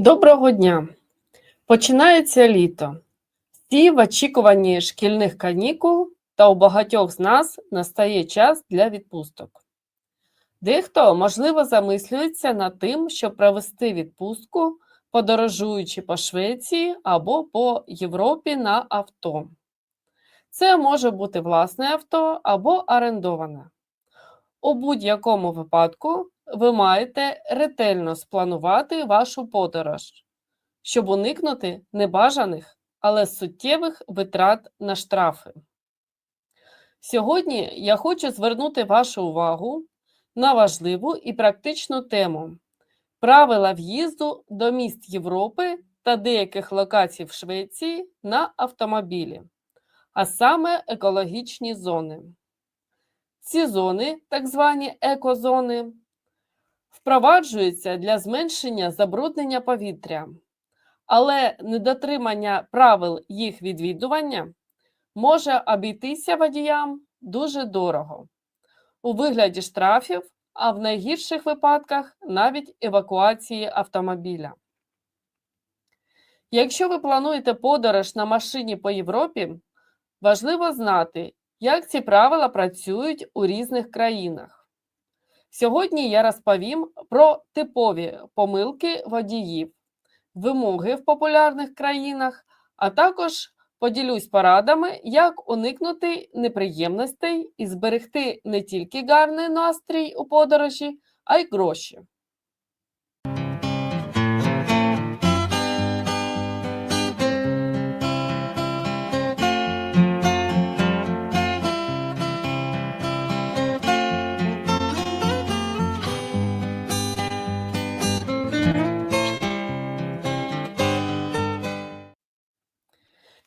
Доброго дня! Починається літо. Всі в очікуванні шкільних канікул, та у багатьох з нас настає час для відпусток. Дехто, можливо, замислюється над тим, щоб провести відпустку, подорожуючи по Швеції або по Європі на авто. Це може бути власне авто або орендоване. У будь-якому випадку ви маєте ретельно спланувати вашу подорож, щоб уникнути небажаних, але суттєвих витрат на штрафи. Сьогодні я хочу звернути вашу увагу на важливу і практичну тему правила в'їзду до міст Європи та деяких локацій в Швеції на автомобілі, а саме екологічні зони. Ці зони, так звані екозони, впроваджуються для зменшення забруднення повітря, але недотримання правил їх відвідування може обійтися водіям дуже дорого у вигляді штрафів, а в найгірших випадках навіть евакуації автомобіля. Якщо ви плануєте подорож на машині по Європі, важливо знати, як ці правила працюють у різних країнах. Сьогодні я розповім про типові помилки водіїв, вимоги в популярних країнах, а також поділюсь порадами, як уникнути неприємностей і зберегти не тільки гарний настрій у подорожі, а й гроші.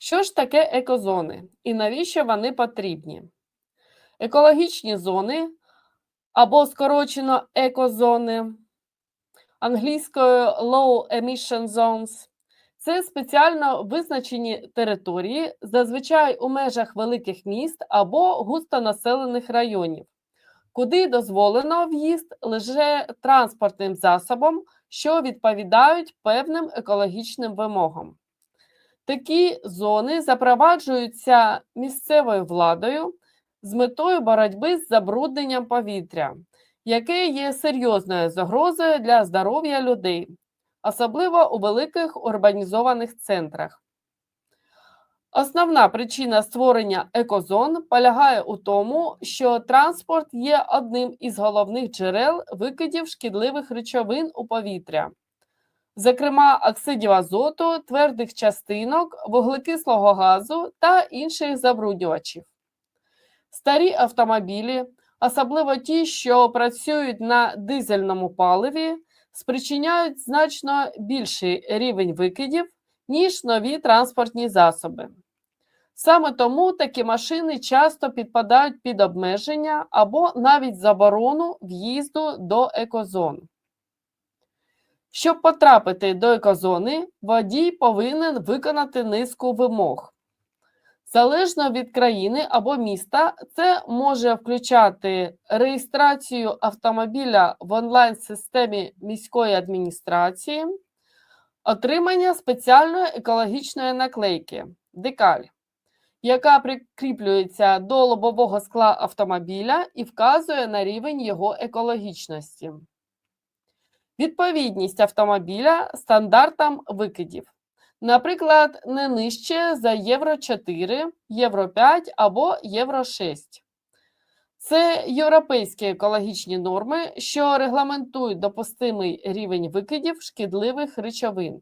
Що ж таке екозони і навіщо вони потрібні? Екологічні зони або скорочено екозони англійською Low Emission Zones це спеціально визначені території, зазвичай у межах великих міст або густонаселених районів, куди дозволено в'їзд лише транспортним засобом, що відповідають певним екологічним вимогам. Такі зони запроваджуються місцевою владою з метою боротьби з забрудненням повітря, яке є серйозною загрозою для здоров'я людей, особливо у великих урбанізованих центрах. Основна причина створення екозон полягає у тому, що транспорт є одним із головних джерел викидів шкідливих речовин у повітря зокрема оксидів азоту, твердих частинок, вуглекислого газу та інших забруднювачів. Старі автомобілі, особливо ті, що працюють на дизельному паливі, спричиняють значно більший рівень викидів, ніж нові транспортні засоби. Саме тому такі машини часто підпадають під обмеження або навіть заборону в'їзду до екозон. Щоб потрапити до екозони, водій повинен виконати низку вимог. Залежно від країни або міста, це може включати реєстрацію автомобіля в онлайн-системі міської адміністрації, отримання спеціальної екологічної наклейки декаль, яка прикріплюється до лобового скла автомобіля і вказує на рівень його екологічності. Відповідність автомобіля стандартам викидів. Наприклад, не нижче за Євро 4, Євро 5 або Євро 6. Це європейські екологічні норми, що регламентують допустимий рівень викидів шкідливих речовин.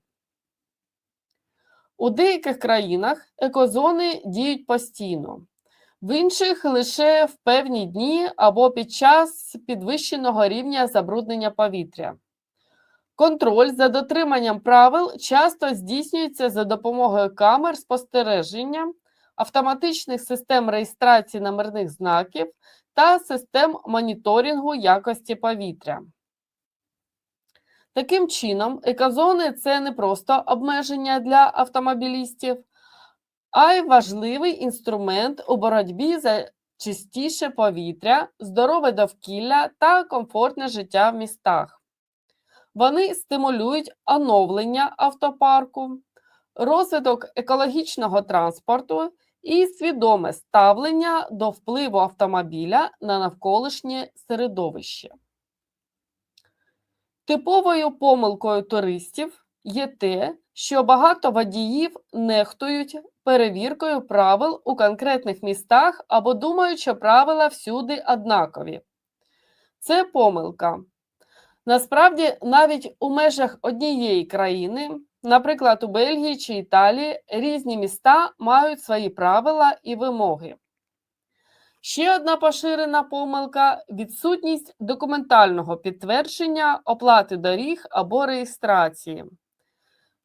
У деяких країнах екозони діють постійно, в інших лише в певні дні або під час підвищеного рівня забруднення повітря. Контроль за дотриманням правил часто здійснюється за допомогою камер спостереження, автоматичних систем реєстрації номерних знаків та систем моніторингу якості повітря. Таким чином, екозони це не просто обмеження для автомобілістів, а й важливий інструмент у боротьбі за чистіше повітря, здорове довкілля та комфортне життя в містах. Вони стимулюють оновлення автопарку, розвиток екологічного транспорту і свідоме ставлення до впливу автомобіля на навколишнє середовище. Типовою помилкою туристів є те, що багато водіїв нехтують перевіркою правил у конкретних містах або думають, що правила всюди однакові. Це помилка. Насправді, навіть у межах однієї країни, наприклад, у Бельгії чи Італії, різні міста мають свої правила і вимоги. Ще одна поширена помилка відсутність документального підтвердження оплати доріг або реєстрації.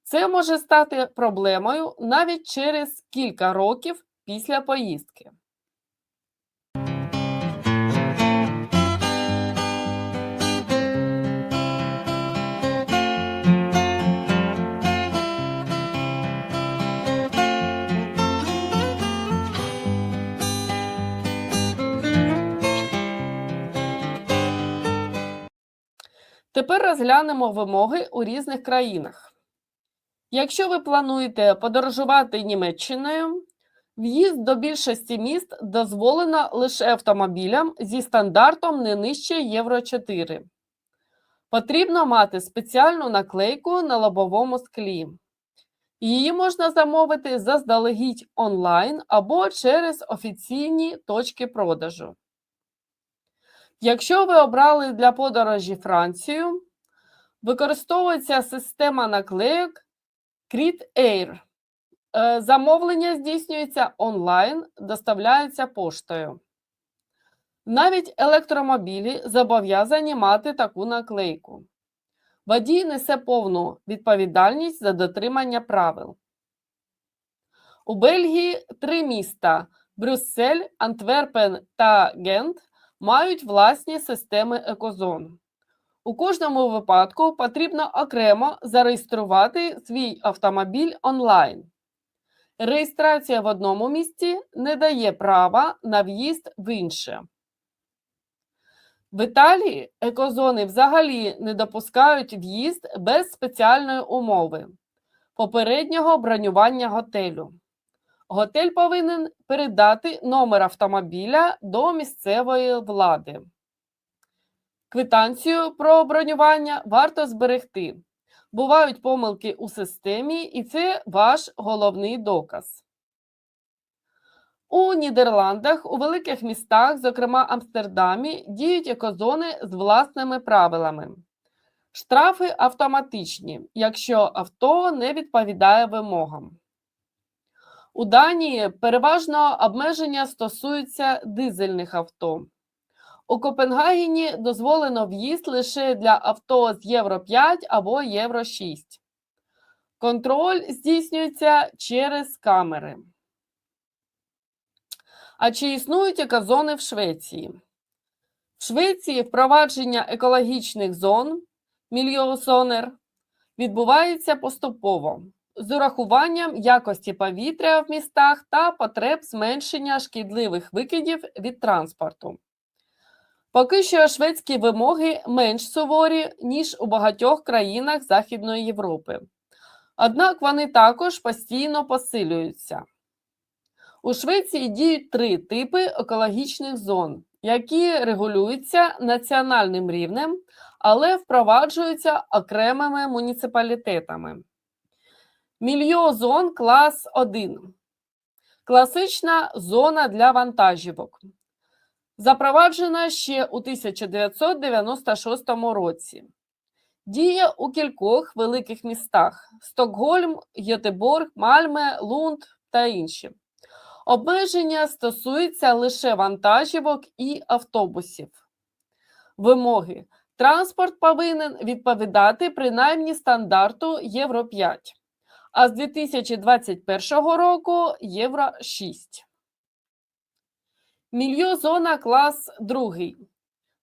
Це може стати проблемою навіть через кілька років після поїздки. Тепер розглянемо вимоги у різних країнах. Якщо ви плануєте подорожувати Німеччиною, в'їзд до більшості міст дозволено лише автомобілям зі стандартом не нижче Євро 4. Потрібно мати спеціальну наклейку на лобовому склі. Її можна замовити заздалегідь онлайн або через офіційні точки продажу. Якщо ви обрали для подорожі Францію, використовується система наклейок Crit Air. Е, Замовлення здійснюється онлайн, доставляється поштою. Навіть електромобілі зобов'язані мати таку наклейку. Водій несе повну відповідальність за дотримання правил. У Бельгії три міста Брюссель, Антверпен та Гент мають власні системи екозон. У кожному випадку потрібно окремо зареєструвати свій автомобіль онлайн. Реєстрація в одному місці не дає права на в'їзд в інше. В Італії екозони взагалі не допускають в'їзд без спеціальної умови попереднього бронювання готелю. Готель повинен передати номер автомобіля до місцевої влади. Квитанцію про бронювання варто зберегти. Бувають помилки у системі, і це ваш головний доказ. У Нідерландах, у великих містах, зокрема Амстердамі, діють екозони з власними правилами. Штрафи автоматичні, якщо авто не відповідає вимогам. У Данії переважно обмеження стосуються дизельних авто. У Копенгагені дозволено в'їзд лише для авто з Євро 5 або Євро 6. Контроль здійснюється через камери. А чи існують екозони в Швеції? В Швеції впровадження екологічних зон мільйозонер відбувається поступово з урахуванням якості повітря в містах та потреб зменшення шкідливих викидів від транспорту. Поки що шведські вимоги менш суворі, ніж у багатьох країнах Західної Європи. Однак вони також постійно посилюються. У Швеції діють три типи екологічних зон, які регулюються національним рівнем, але впроваджуються окремими муніципалітетами. Мільйозон клас 1. Класична зона для вантажівок. Запроваджена ще у 1996 році. Діє у кількох великих містах: Стокгольм, Гетеборг, Мальме, Лунд та інші. Обмеження стосуються лише вантажівок і автобусів. Вимоги. Транспорт повинен відповідати принаймні стандарту Євро 5, а з 2021 року Євро 6. Мільйозона клас 2.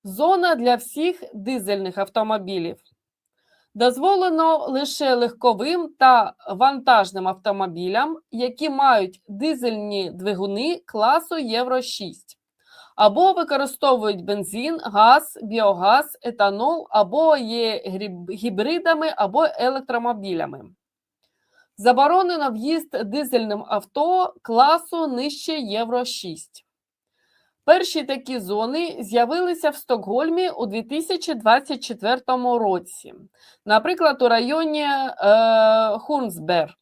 Зона для всіх дизельних автомобілів. Дозволено лише легковим та вантажним автомобілям, які мають дизельні двигуни класу Євро 6, або використовують бензин, газ, біогаз, етанол, або є гібридами або електромобілями. Заборонено в'їзд дизельним авто класу нижче Євро 6. Перші такі зони з'явилися в Стокгольмі у 2024 році, наприклад, у районі е, Хунсбер.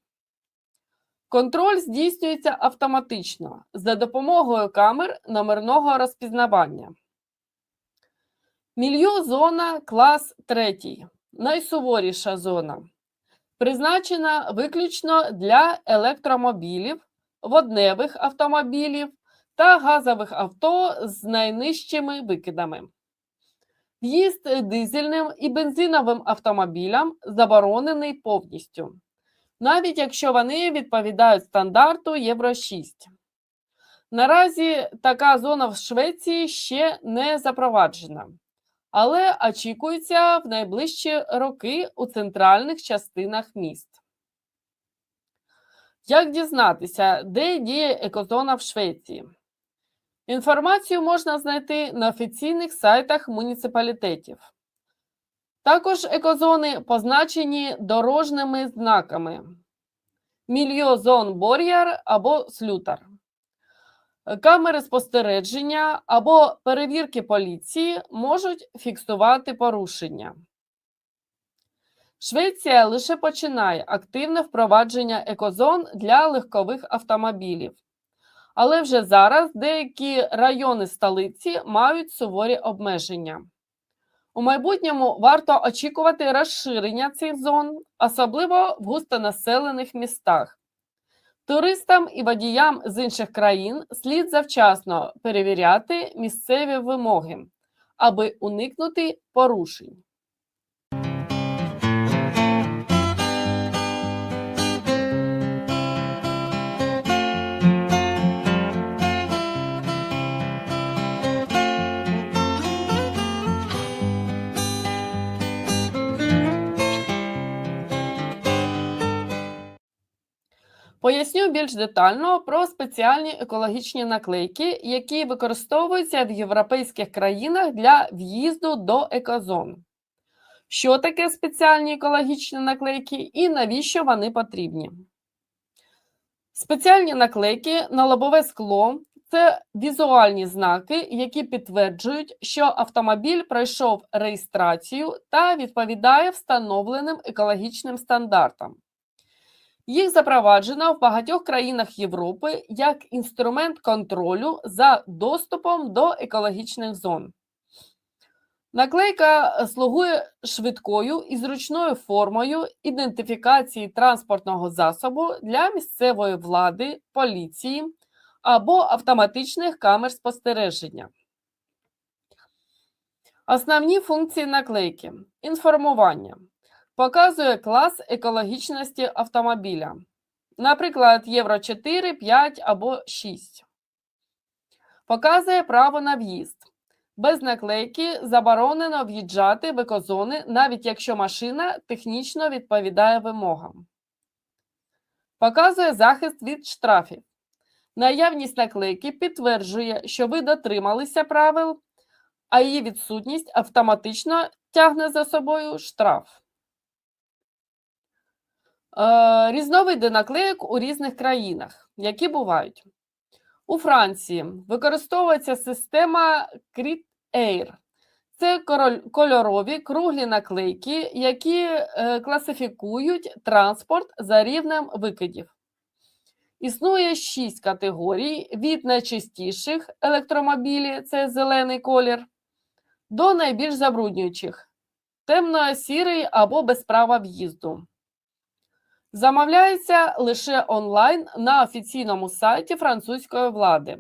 Контроль здійснюється автоматично за допомогою камер номерного розпізнавання. Мільйо зона клас 3, найсуворіша зона, призначена виключно для електромобілів, водневих автомобілів та газових авто з найнижчими викидами. В'їзд дизельним і бензиновим автомобілям заборонений повністю навіть якщо вони відповідають стандарту Євро 6. Наразі така зона в Швеції ще не запроваджена, але очікується в найближчі роки у центральних частинах міст. Як дізнатися, де діє екозона в Швеції? Інформацію можна знайти на офіційних сайтах муніципалітетів. Також екозони позначені дорожніми знаками Мільйозон Бор'яр або Слютар. Камери спостереження або перевірки поліції можуть фіксувати порушення. Швеція лише починає активне впровадження екозон для легкових автомобілів. Але вже зараз деякі райони столиці мають суворі обмеження. У майбутньому варто очікувати розширення цих зон, особливо в густонаселених містах. Туристам і водіям з інших країн слід завчасно перевіряти місцеві вимоги, аби уникнути порушень. Поясню більш детально про спеціальні екологічні наклейки, які використовуються в європейських країнах для в'їзду до екозон. Що таке спеціальні екологічні наклейки і навіщо вони потрібні? Спеціальні наклейки на лобове скло це візуальні знаки, які підтверджують, що автомобіль пройшов реєстрацію та відповідає встановленим екологічним стандартам. Їх запроваджено в багатьох країнах Європи як інструмент контролю за доступом до екологічних зон. Наклейка слугує швидкою і зручною формою ідентифікації транспортного засобу для місцевої влади, поліції або автоматичних камер спостереження. Основні функції наклейки: інформування показує клас екологічності автомобіля. Наприклад, Євро 4, 5 або 6. Показує право на в'їзд. Без наклейки заборонено в'їжджати в екозони, навіть якщо машина технічно відповідає вимогам. Показує захист від штрафів. Наявність наклейки підтверджує, що ви дотрималися правил, а її відсутність автоматично тягне за собою штраф. Е, Різновиди наклеїк у різних країнах, які бувають. У Франції використовується система Crit Air. Це кольорові круглі наклейки, які е, класифікують транспорт за рівнем викидів. Існує шість категорій від найчистіших електромобілі це зелений колір, до найбільш забруднюючих темно-сірий або без права в'їзду. Замовляється лише онлайн на офіційному сайті французької влади.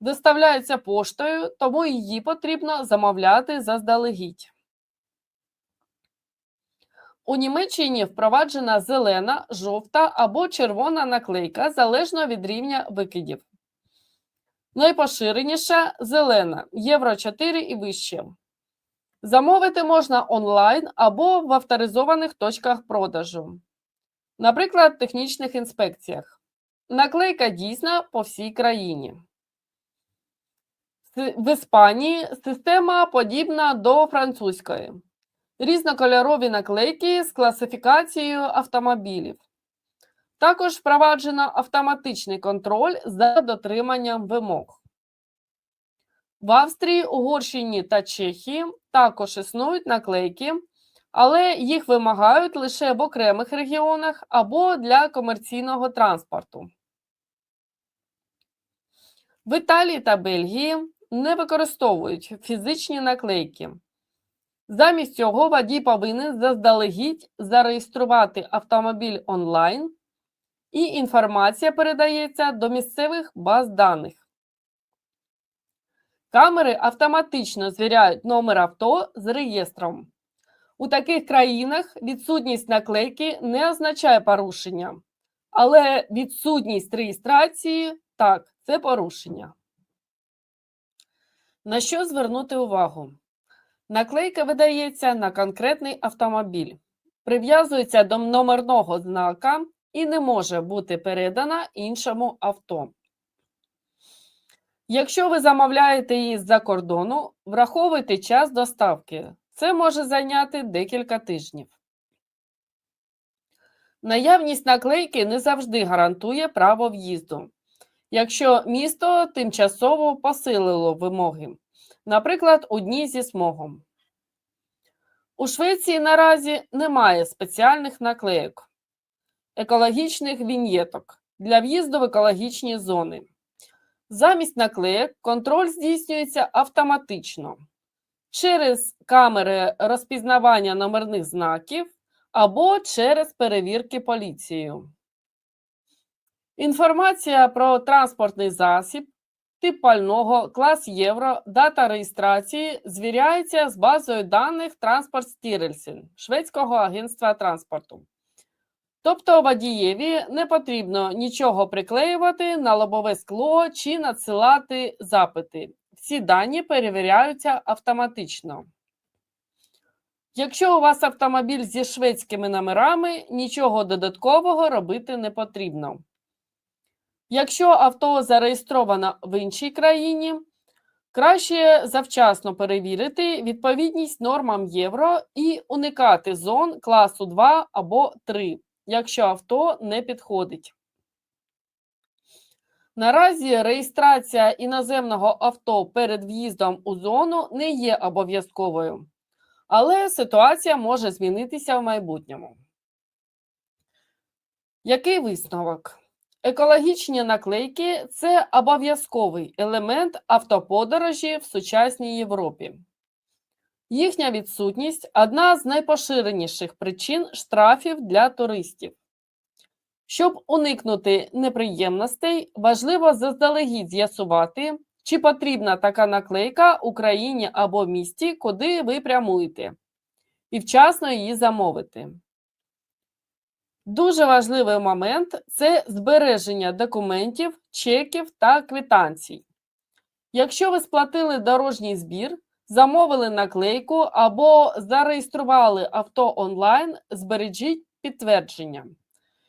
Доставляється поштою, тому її потрібно замовляти заздалегідь. У Німеччині впроваджена зелена, жовта або червона наклейка залежно від рівня викидів. Найпоширеніша зелена Євро 4 і вище. Замовити можна онлайн або в авторизованих точках продажу наприклад, технічних інспекціях. Наклейка дійсна по всій країні. В Іспанії система подібна до французької. Різнокольорові наклейки з класифікацією автомобілів. Також впроваджено автоматичний контроль за дотриманням вимог. В Австрії, Угорщині та Чехії також існують наклейки, але їх вимагають лише в окремих регіонах або для комерційного транспорту. В Італії та Бельгії не використовують фізичні наклейки. Замість цього водій повинен заздалегідь зареєструвати автомобіль онлайн, і інформація передається до місцевих баз даних. Камери автоматично звіряють номер авто з реєстром. У таких країнах відсутність наклейки не означає порушення, але відсутність реєстрації так, це порушення. На що звернути увагу? Наклейка видається на конкретний автомобіль, прив'язується до номерного знака і не може бути передана іншому авто. Якщо ви замовляєте її з-за кордону, враховуйте час доставки. Це може зайняти декілька тижнів. Наявність наклейки не завжди гарантує право в'їзду. Якщо місто тимчасово посилило вимоги, наприклад, у дні зі смогом. У Швеції наразі немає спеціальних наклейок, екологічних віньєток для в'їзду в екологічні зони. Замість наклеїк контроль здійснюється автоматично через камери розпізнавання номерних знаків або через перевірки поліцією. Інформація про транспортний засіб, тип пального, клас євро, дата реєстрації звіряється з базою даних Транспортстірельсін Шведського агентства транспорту. Тобто водієві не потрібно нічого приклеювати на лобове скло чи надсилати запити. Всі дані перевіряються автоматично. Якщо у вас автомобіль зі шведськими номерами, нічого додаткового робити не потрібно. Якщо авто зареєстровано в іншій країні, краще завчасно перевірити відповідність нормам євро і уникати зон класу 2 або 3 якщо авто не підходить. Наразі реєстрація іноземного авто перед в'їздом у зону не є обов'язковою, але ситуація може змінитися в майбутньому. Який висновок? Екологічні наклейки це обов'язковий елемент автоподорожі в сучасній Європі. Їхня відсутність одна з найпоширеніших причин штрафів для туристів. Щоб уникнути неприємностей, важливо заздалегідь з'ясувати, чи потрібна така наклейка Україні або місті, куди ви прямуєте, і вчасно її замовити. Дуже важливий момент це збереження документів, чеків та квитанцій. Якщо ви сплатили дорожній збір, замовили наклейку або зареєстрували авто онлайн, збережіть підтвердження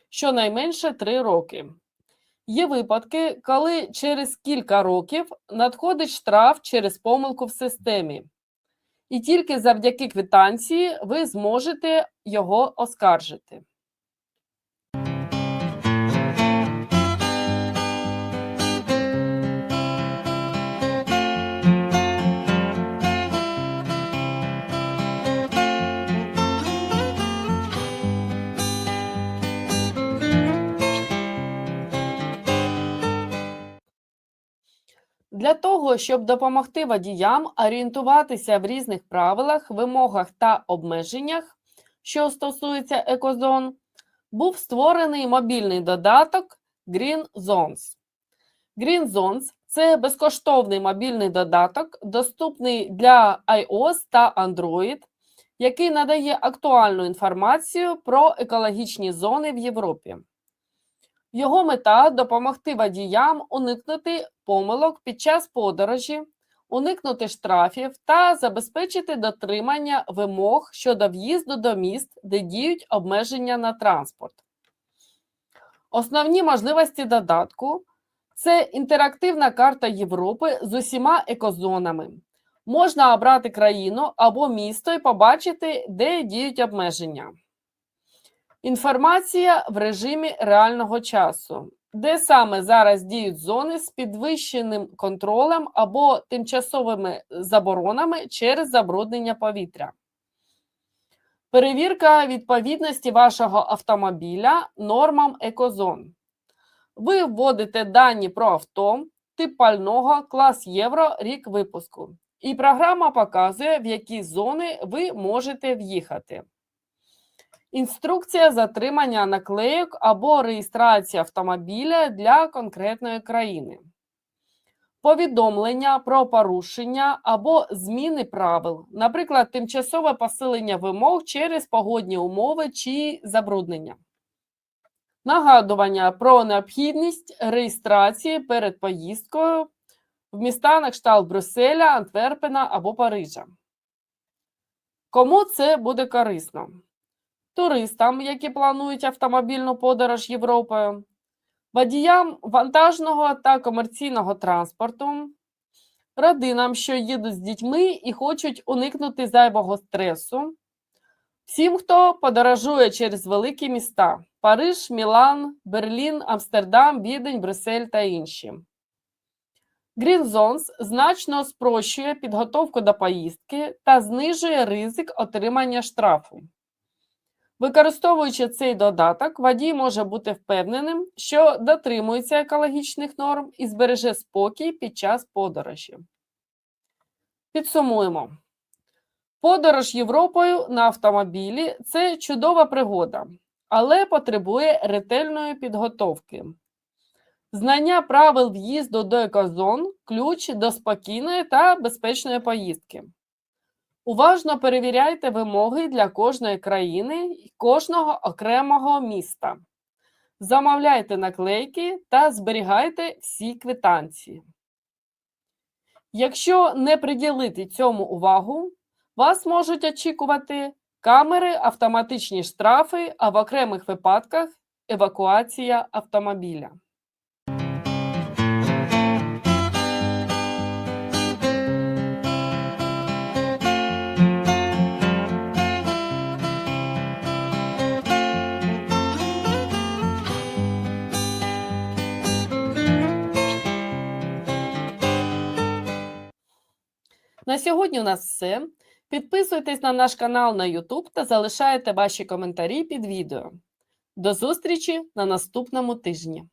щонайменше 3 роки. Є випадки, коли через кілька років надходить штраф через помилку в системі, і тільки завдяки квитанції ви зможете його оскаржити. Для того, щоб допомогти водіям орієнтуватися в різних правилах, вимогах та обмеженнях, що стосуються екозон, був створений мобільний додаток Green Zones. Green Zones – це безкоштовний мобільний додаток, доступний для iOS та Android, який надає актуальну інформацію про екологічні зони в Європі. Його мета допомогти водіям уникнути помилок під час подорожі, уникнути штрафів та забезпечити дотримання вимог щодо в'їзду до міст, де діють обмеження на транспорт. Основні можливості додатку Це інтерактивна карта Європи з усіма екозонами. Можна обрати країну або місто і побачити, де діють обмеження. Інформація в режимі реального часу, де саме зараз діють зони з підвищеним контролем або тимчасовими заборонами через забруднення повітря. Перевірка відповідності вашого автомобіля нормам екозон. Ви вводите дані про авто, тип пального, клас євро, рік випуску. І програма показує, в які зони ви можете в'їхати. Інструкція затримання наклейок або реєстрації автомобіля для конкретної країни. Повідомлення про порушення або зміни правил, наприклад, тимчасове посилення вимог через погодні умови чи забруднення. Нагадування про необхідність реєстрації перед поїздкою в міста на кшталт Брюсселя, Антверпена або Парижа. Кому це буде корисно? Туристам, які планують автомобільну подорож Європою, водіям вантажного та комерційного транспорту, родинам, що їдуть з дітьми і хочуть уникнути зайвого стресу, всім, хто подорожує через великі міста Париж, Мілан, Берлін, Амстердам, Відень, Брюссель та інші. Green Zones значно спрощує підготовку до поїздки та знижує ризик отримання штрафу. Використовуючи цей додаток, водій може бути впевненим, що дотримується екологічних норм і збереже спокій під час подорожі. Підсумуємо. Подорож Європою на автомобілі це чудова пригода, але потребує ретельної підготовки. Знання правил в'їзду до екозон ключ до спокійної та безпечної поїздки. Уважно перевіряйте вимоги для кожної країни і кожного окремого міста. Замовляйте наклейки та зберігайте всі квитанції. Якщо не приділити цьому увагу, вас можуть очікувати камери, автоматичні штрафи, а в окремих випадках евакуація автомобіля. На сьогодні у нас все. Підписуйтесь на наш канал на YouTube та залишайте ваші коментарі під відео. До зустрічі на наступному тижні.